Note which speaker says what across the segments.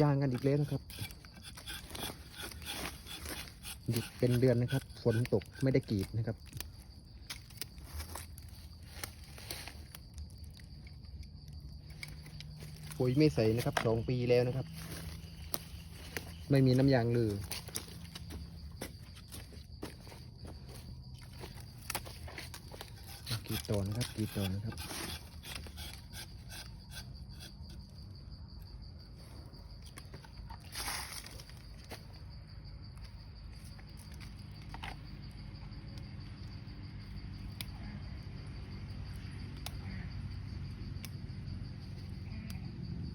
Speaker 1: ยางกันอีกแล้วนะครับหยุดเป็นเดือนนะครับ ฝนตกไม่ได้กรีดนะครับ ปุ๋ยไม่ใส่นะครับสองปีแล้วนะครับ ไม่มีน้ำยางเลยกรีดต่อนะครับกรีดต่อนะครับ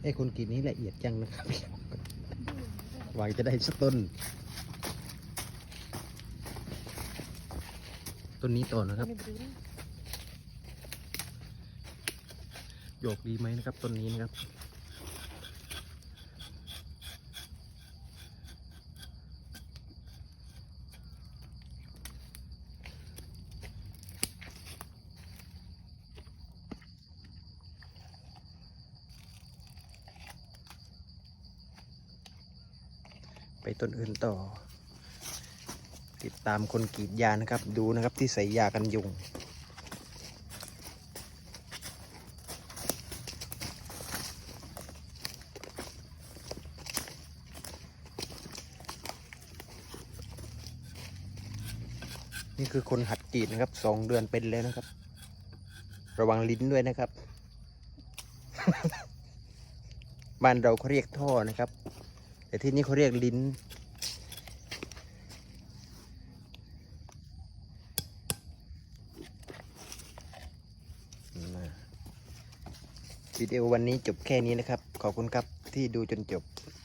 Speaker 1: ไอ้คนกินนี้ละเอียดจังนะครับหวังจะได้สักต้น ต้นนี้ต่อนะครับ โยกดีไหมนะครับต้นนี้นะครับ ไปต้นอื่นต่อ ติดตามคนกรีดยานะครับ ดูนะครับที่ใส่ยากันยุงนี่คือคนหัดกรีดนะครับสองเดือนเป็นแล้วนะครับ ระวังลิ้นด้วยนะครับ บ้านเราเขาเรียกท่อนะครับ แต่ที่นี่เขาเรียกลิ้น วิดีโอวันนี้จบแค่นี้นะครับ ขอบคุณครับที่ดูจนจบ